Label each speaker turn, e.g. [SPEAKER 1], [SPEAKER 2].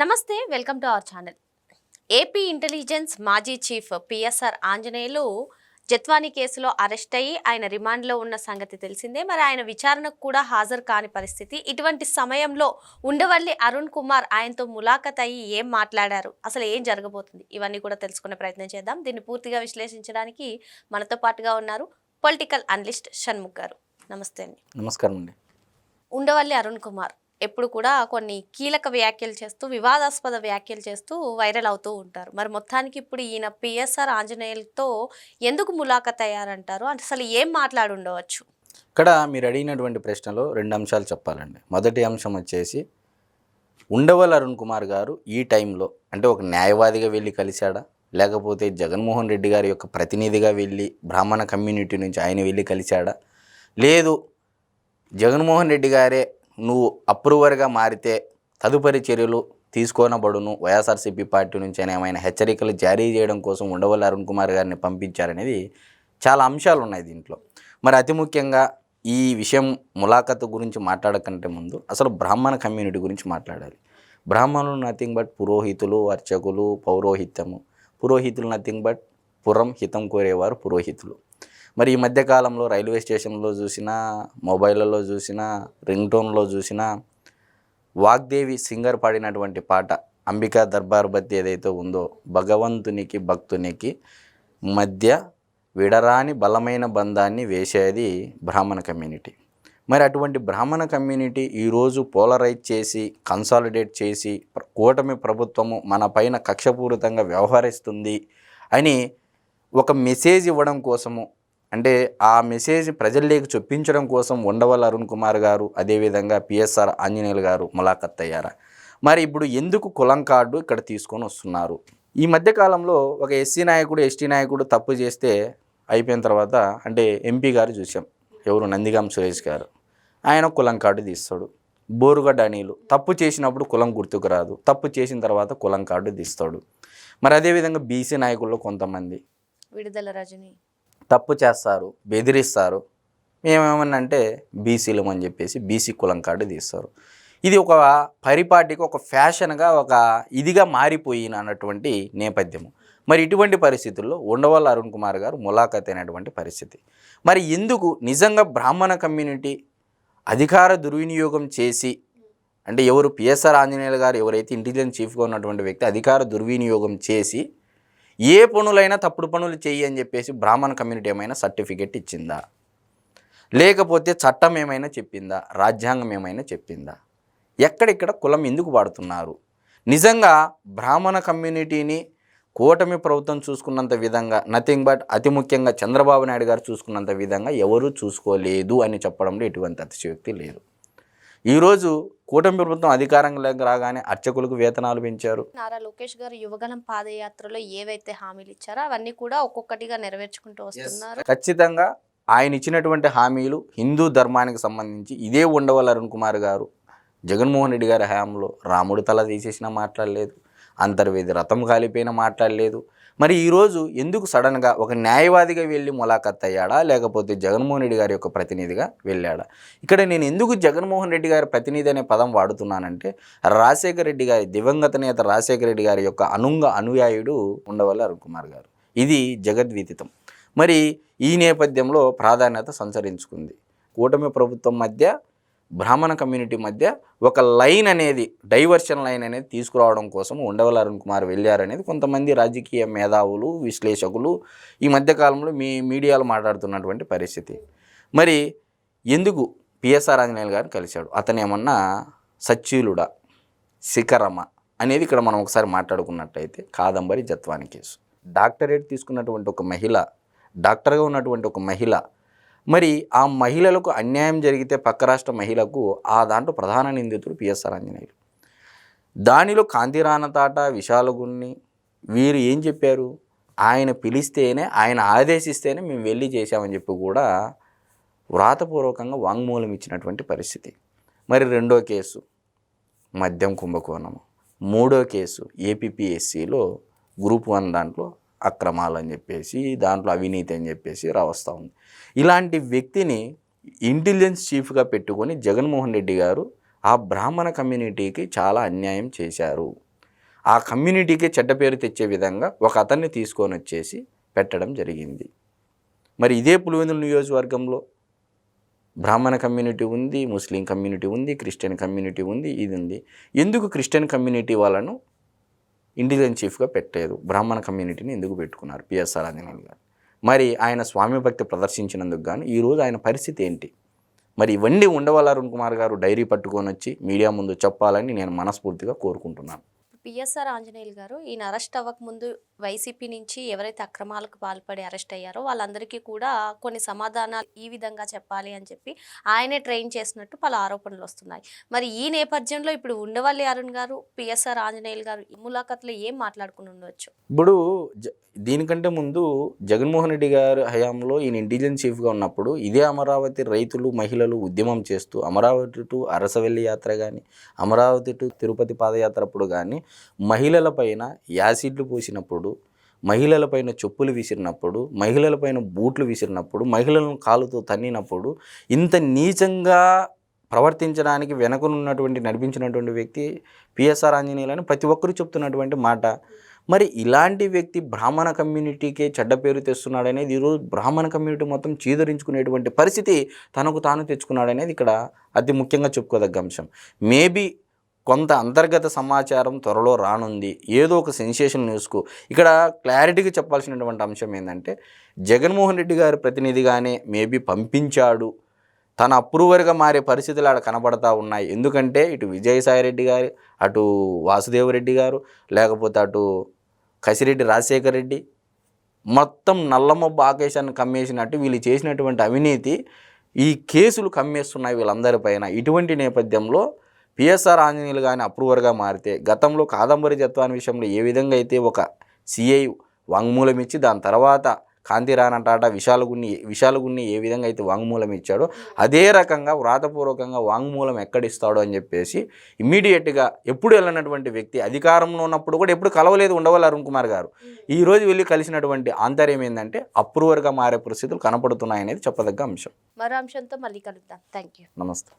[SPEAKER 1] నమస్తే welcome to our channel. AP intelligence మాజీ chief PSR Anjaneyulu Jatwani కేసులో అరెస్ట్ అయ్యి ఆయన రిమాండ్లో ఉన్న సంగతి తెలిసిందే. మరి ఆయన విచారణకు కూడా హాజరు కాని పరిస్థితి ఇటువంటి సమయంలో ఉండవల్లి అరుణ్ కుమార్ ఆయనతో ములాఖత్ అయ్యి ఏం మాట్లాడారు? అసలు ఏం జరగబోతుంది? ఇవన్నీ కూడా తెలుసుకునే ప్రయత్నం చేద్దాం. దీన్ని పూర్తిగా విశ్లేషించడానికి మనతో పాటుగా ఉన్నారు పొలిటికల్ అనలిస్ట్ షణ్ముఖ్ గారు. నమస్తే అండి.
[SPEAKER 2] నమస్కారం అండి
[SPEAKER 1] ఉండవల్లి అరుణ్ కుమార్ ఎప్పుడు కూడా కొన్ని కీలక వ్యాఖ్యలు చేస్తూ వివాదాస్పద వ్యాఖ్యలు చేస్తూ వైరల్ అవుతూ ఉంటారు. మరి మొత్తానికి ఇప్పుడు ఈయన పిఎస్ఆర్ ఆంజనేయులతో ఎందుకు ములాఖత్ అయ్యారంటారు అంటే అసలు ఏం మాట్లాడి ఉండవచ్చు?
[SPEAKER 2] ఇక్కడ మీరు అడిగినటువంటి ప్రశ్నలో రెండు అంశాలు చెప్పాలండి. మొదటి అంశం వచ్చేసి ఉండవల్ అరుణ్ కుమార్ గారు ఈ టైంలో అంటే ఒక న్యాయవాదిగా వెళ్ళి కలిశాడా? లేకపోతే జగన్మోహన్ రెడ్డి గారి యొక్క ప్రతినిధిగా వెళ్ళి బ్రాహ్మణ కమ్యూనిటీ నుంచి ఆయన వెళ్ళి కలిశాడా? లేదు జగన్మోహన్ రెడ్డి గారే నువ్వు అప్రూవర్గా మారితే తదుపరి చర్యలు తీసుకోనబడును. వైఎస్ఆర్సీపీ పార్టీ నుంచి ఏమైనా హెచ్చరికలు జారీ చేయడం కోసం ఉండవల్లి అరుణ్ కుమార్ గారిని పంపించారనేది చాలా అంశాలు ఉన్నాయి దీంట్లో. మరి అతి ముఖ్యంగా ఈ విషయం ములాఖతు గురించి మాట్లాడకంటే ముందు అసలు బ్రాహ్మణ కమ్యూనిటీ గురించి మాట్లాడాలి. బ్రాహ్మణులు నథింగ్ బట్ పురోహితులు అర్చకులు పౌరోహిత్యము. పురోహితులు నథింగ్ బట్ పురం హితం కోరేవారు పురోహితులు. మరి ఈ మధ్యకాలంలో రైల్వే స్టేషన్లో చూసినా మొబైల్లో చూసినా రింగ్ టోన్లో చూసినా వాగ్దేవి సింగర్ పాడినటువంటి పాట అంబికా దర్బార్ బత్తి ఏదైతే ఉందో భగవంతునికి భక్తునికి మధ్య విడరాని బలమైన బంధాన్ని వేసేది బ్రాహ్మణ కమ్యూనిటీ. మరి అటువంటి బ్రాహ్మణ కమ్యూనిటీ ఈరోజు పోలరైజ్ చేసి కన్సాలిడేట్ చేసి కూటమి ప్రభుత్వము మన పైన కక్షపూరితంగా వ్యవహరిస్తుంది అని ఒక మెసేజ్ ఇవ్వడం కోసము అంటే ఆ మెసేజ్ ప్రజల్లోకి చొప్పించడం కోసం ఉండవల్ అరుణ్ కుమార్ గారు అదేవిధంగా పిఎస్ఆర్ ఆంజనేయులు గారు ములాఖత్ అయ్యారా? మరి ఇప్పుడు ఎందుకు కులం కార్డు ఇక్కడ తీసుకొని వస్తున్నారు? ఈ మధ్యకాలంలో ఒక ఎస్సీ నాయకుడు ఎస్టీ నాయకుడు తప్పు చేస్తే అయిపోయిన తర్వాత అంటే ఎంపీ గారు చూసాం. ఎవరు? నందిగాం సురేష్ గారు. ఆయన కులం కార్డు తీస్తాడు. బోరుగడ్డ అనిలు తప్పు చేసినప్పుడు కులం గుర్తుకు రాదు. తప్పు చేసిన తర్వాత కులం కార్డు తీస్తాడు. మరి అదేవిధంగా బీసీ నాయకుల్లో కొంతమంది.
[SPEAKER 1] విడుదల రజని.
[SPEAKER 2] తప్పు చేస్తారు బెదిరిస్తారు. మేమేమన్నంటే బీసీలం అని చెప్పేసి బీసీ కులం కార్డు తీస్తారు. ఇది ఒక పరిపాటికి ఒక ఫ్యాషన్గా ఒక ఇదిగా మారిపోయిన అన్నటువంటి నేపథ్యము. మరి ఇటువంటి పరిస్థితుల్లో ఉండవల్ల అరుణ్ కుమార్ గారు ములాఖత్ అయినటువంటి పరిస్థితి. మరి ఎందుకు నిజంగా బ్రాహ్మణ కమ్యూనిటీ అధికార దుర్వినియోగం చేసి అంటే ఎవరు పిఎస్ఆర్ ఆంజనేయులు గారు ఎవరైతే ఇంటెలిజెన్స్ చీఫ్గా ఉన్నటువంటి వ్యక్తి అధికార దుర్వినియోగం చేసి ఏ పనులైనా తప్పుడు పనులు చెయ్యి అని చెప్పేసి బ్రాహ్మణ కమ్యూనిటీ ఏమైనా సర్టిఫికెట్ ఇచ్చిందా? లేకపోతే చట్టం ఏమైనా చెప్పిందా? రాజ్యాంగం ఏమైనా చెప్పిందా? ఎక్కడిక్కడ కులం ఎందుకు వాడుతున్నారు? నిజంగా బ్రాహ్మణ కమ్యూనిటీని కూటమి ప్రభుత్వం చూసుకున్నంత విధంగా నథింగ్ బట్ అతి ముఖ్యంగా చంద్రబాబు నాయుడు గారు చూసుకున్నంత విధంగా ఎవరూ చూసుకోలేదు అని చెప్పడంలో ఎటువంటి అతిశయోక్తి లేదు. ఈరోజు కూటమి ప్రభుత్వం అధికారంలోకి రాగానే అర్చకులకు వేతనాలు పెంచారు.
[SPEAKER 1] నారా లోకేష్ గారు యువగలం పాదయాత్రలో ఏవైతే హామీలు ఇచ్చారో అవన్నీ కూడా ఒక్కొక్కటిగా నెరవేర్చుకుంటూ వస్తున్నారు.
[SPEAKER 2] ఖచ్చితంగా ఆయన ఇచ్చినటువంటి హామీలు హిందూ ధర్మానికి సంబంధించి ఇదే ఉండవల్ అరుణ్ కుమార్ గారు జగన్మోహన్ రెడ్డి గారి హయాంలో రాముడు తల తీసేసినా మాట్లాడలేదు అంతర్వేది రథం కాలిపోయినా మాట్లాడలేదు మరి ఈరోజు ఎందుకు సడన్గా ఒక న్యాయవాదిగా వెళ్ళి ములాఖత్ అయ్యాడా? లేకపోతే జగన్మోహన్ రెడ్డి గారి యొక్క ప్రతినిధిగా వెళ్ళాడా? ఇక్కడ నేను ఎందుకు జగన్మోహన్ రెడ్డి గారి ప్రతినిధి అనే పదం వాడుతున్నానంటే రాజశేఖర రెడ్డి గారి దివంగత నేత రాజశేఖర రెడ్డి గారి యొక్క అనుంగ అనుయాయుడు ఉండవల్లి అరుణ్ కుమార్ గారు. ఇది జగద్విదితం మరి ఈ నేపథ్యంలో ప్రాధాన్యత సంచరించుకుంది. కూటమి ప్రభుత్వం మధ్య బ్రాహ్మణ కమ్యూనిటీ మధ్య ఒక లైన్ అనేది డైవర్షన్ లైన్ అనేది తీసుకురావడం కోసం ఉండవల అరుణ్ కుమార్ వెళ్ళారనేది కొంతమంది రాజకీయ మేధావులు విశ్లేషకులు ఈ మధ్యకాలంలో మీ మీడియాలో మాట్లాడుతున్నటువంటి పరిస్థితి. మరి ఎందుకు పిఎస్ఆర్ ఆంజనేయులు గారిని కలిశాడు? అతను ఏమన్నా సచ్యులుడా శిఖరమ? అనేది ఇక్కడ మనం ఒకసారి మాట్లాడుకున్నట్టయితే కాదంబరి జత్వాని కేసు. డాక్టరేట్ తీసుకున్నటువంటి ఒక మహిళ డాక్టర్గా ఉన్నటువంటి ఒక మహిళ మరి ఆ మహిళలకు అన్యాయం జరిగితే పక్క రాష్ట్ర మహిళకు ఆ దాంట్లో ప్రధాన నిందితుడు పిఎస్ఆర్ ఆంజనేయులు. దానిలో కాంతిరానతాట విశాలగుణ్ణి వీరు ఏం చెప్పారు? ఆయన పిలిస్తేనే ఆయన ఆదేశిస్తేనే మేము వెళ్ళి చేశామని చెప్పి కూడా వ్రాతపూర్వకంగా వాంగ్మూలం ఇచ్చినటువంటి పరిస్థితి. మరి రెండో కేసు మద్యం కుంభకోణము. మూడో కేసు ఏపీపీఎస్సిలో గ్రూప్ వన్ దాంట్లో అక్రమాలు అని చెప్పేసి దాంట్లో అవినీతి అని చెప్పేసి రావస్తూ ఉంది. ఇలాంటి వ్యక్తిని ఇంటెలిజెన్స్ చీఫ్గా పెట్టుకొని జగన్మోహన్ రెడ్డి గారు ఆ బ్రాహ్మణ కమ్యూనిటీకి చాలా అన్యాయం చేశారు. ఆ కమ్యూనిటీకి చెడ్డ పేరు తెచ్చే విధంగా ఒక అతన్ని తీసుకొని వచ్చేసి పెట్టడం జరిగింది. మరి ఇదే పులివెందుల నియోజకవర్గంలో బ్రాహ్మణ కమ్యూనిటీ ఉంది ముస్లిం కమ్యూనిటీ ఉంది క్రిస్టియన్ కమ్యూనిటీ ఉంది ఇది ఉంది. ఎందుకు క్రిస్టియన్ కమ్యూనిటీ వాళ్ళను ఇండిజన్ చీఫ్గా పెట్టలేదు. బ్రాహ్మణ కమ్యూనిటీని ఎందుకు పెట్టుకున్నారు? పిఎస్ఆర్ ఆంజనేయులు గారు. మరి ఆయన స్వామి భక్తి ప్రదర్శించినందుకు గాను ఈరోజు ఆయన పరిస్థితి ఏంటి? మరి ఇవన్నీ ఉండవల్ల అరుణ్ కుమార్ గారు డైరీ పట్టుకొని వచ్చి మీడియా ముందు చెప్పాలని నేను మనస్ఫూర్తిగా కోరుకుంటున్నాను.
[SPEAKER 1] పిఎస్ఆర్ ఆంజనేయులు గారు ఈయన అరెస్ట్ అవ్వక ముందు వైసీపీ నుంచి ఎవరైతే అక్రమాలకు పాల్పడి అరెస్ట్ అయ్యారో వాళ్ళందరికీ కూడా కొన్ని సమాధానాలు ఈ విధంగా చెప్పాలి అని చెప్పి ఆయనే ట్రైన్ చేసినట్టు పలు ఆరోపణలు వస్తున్నాయి. మరి ఈ నేపథ్యంలో ఇప్పుడు ఉండవల్లి అరుణ్ గారు పిఎస్ఆర్ ఆంజనేయులు గారు ఈ ములాఖత్లో ఏం మాట్లాడుకుని ఉండవచ్చు
[SPEAKER 2] ఇప్పుడు జ- దీనికంటే ముందు జగన్మోహన్ రెడ్డి గారి హయాంలో ఈయన ఇంటెలిజెన్స్ చీఫ్గా ఉన్నప్పుడు ఇదే అమరావతి రైతులు మహిళలు ఉద్యమం చేస్తూ అమరావతి టు అరసవెల్లి యాత్ర కానీ అమరావతి టు తిరుపతి పాదయాత్ర అప్పుడు కానీ మహిళల పైన యాసిడ్లు పోసినప్పుడు మహిళలపైన చెప్పులు విసిరినప్పుడు మహిళలపైన బూట్లు విసిరినప్పుడు మహిళలను కాలుతో తన్నినప్పుడు ఇంత నీచంగా ప్రవర్తించడానికి వెనకనున్నటువంటి నడిపించినటువంటి వ్యక్తి పిఎస్ఆర్ ఆంజనేయులని ప్రతి ఒక్కరూ చెప్తున్నటువంటి మాట. మరి ఇలాంటి వ్యక్తి బ్రాహ్మణ కమ్యూనిటీకే చెడ్డ పేరు తెస్తున్నాడనేది ఈరోజు బ్రాహ్మణ కమ్యూనిటీ మొత్తం చీదరించుకునేటువంటి పరిస్థితి తనకు తాను తెచ్చుకున్నాడనేది ఇక్కడ అతి ముఖ్యంగా చెప్పుకోదగ్గ అంశం. మేబీ కొంత అంతర్గత సమాచారం త్వరలో రానుంది. ఏదో ఒక సెన్సేషన్ న్యూస్కు. ఇక్కడ క్లారిటీగా చెప్పాల్సినటువంటి అంశం ఏంటంటే జగన్మోహన్ రెడ్డి గారి ప్రతినిధిగానే మేబీ పంపించాడు. తన అప్రూవర్గా మారే పరిస్థితులు ఆడ కనబడతా ఉన్నాయి. ఎందుకంటే ఇటు విజయసాయి రెడ్డి గారు అటు వాసుదేవరెడ్డి గారు లేకపోతే అటు కసిరెడ్డి రాజశేఖర్ రెడ్డి మొత్తం నల్లమొబ్బ ఆకేశాన్ని కమ్మేసినట్టు వీళ్ళు చేసినటువంటి అవినీతి ఈ కేసులు కమ్మేస్తున్నాయి వీళ్ళందరిపైన. ఇటువంటి నేపథ్యంలో పిఎస్ఆర్ ఆంజనేయులు కానీ అప్రూవర్గా మారితే గతంలో కాదంబరి జత్వాన్ విషయంలో ఏ విధంగా అయితే ఒక సిఐ వాంగ్మూలం ఇచ్చి దాని తర్వాత కాంతి రానంటాట విశాలగుణ్ణి విశాలగుణ్ణి ఏ విధంగా అయితే వాంగ్మూలం ఇచ్చాడో అదే రకంగా వ్రాతపూర్వకంగా వాంగ్మూలం ఎక్కడిస్తాడో అని చెప్పేసి ఇమ్మీడియట్గా ఎప్పుడు వెళ్ళినటువంటి వ్యక్తి అధికారంలో ఉన్నప్పుడు కూడా ఎప్పుడు కలవలేదు ఉండవాలి అరుణ్ కుమార్ గారు. ఈ రోజు వెళ్ళి కలిసినటువంటి ఆంతర్యం ఏంటంటే అప్రూవర్గా మారే పరిస్థితులు కనపడుతున్నాయనేది చెప్పదగ్గ అంశం.
[SPEAKER 1] మరో అంశంతో మళ్ళీ కలుద్దాం. థ్యాంక్ యూ
[SPEAKER 2] నమస్తే.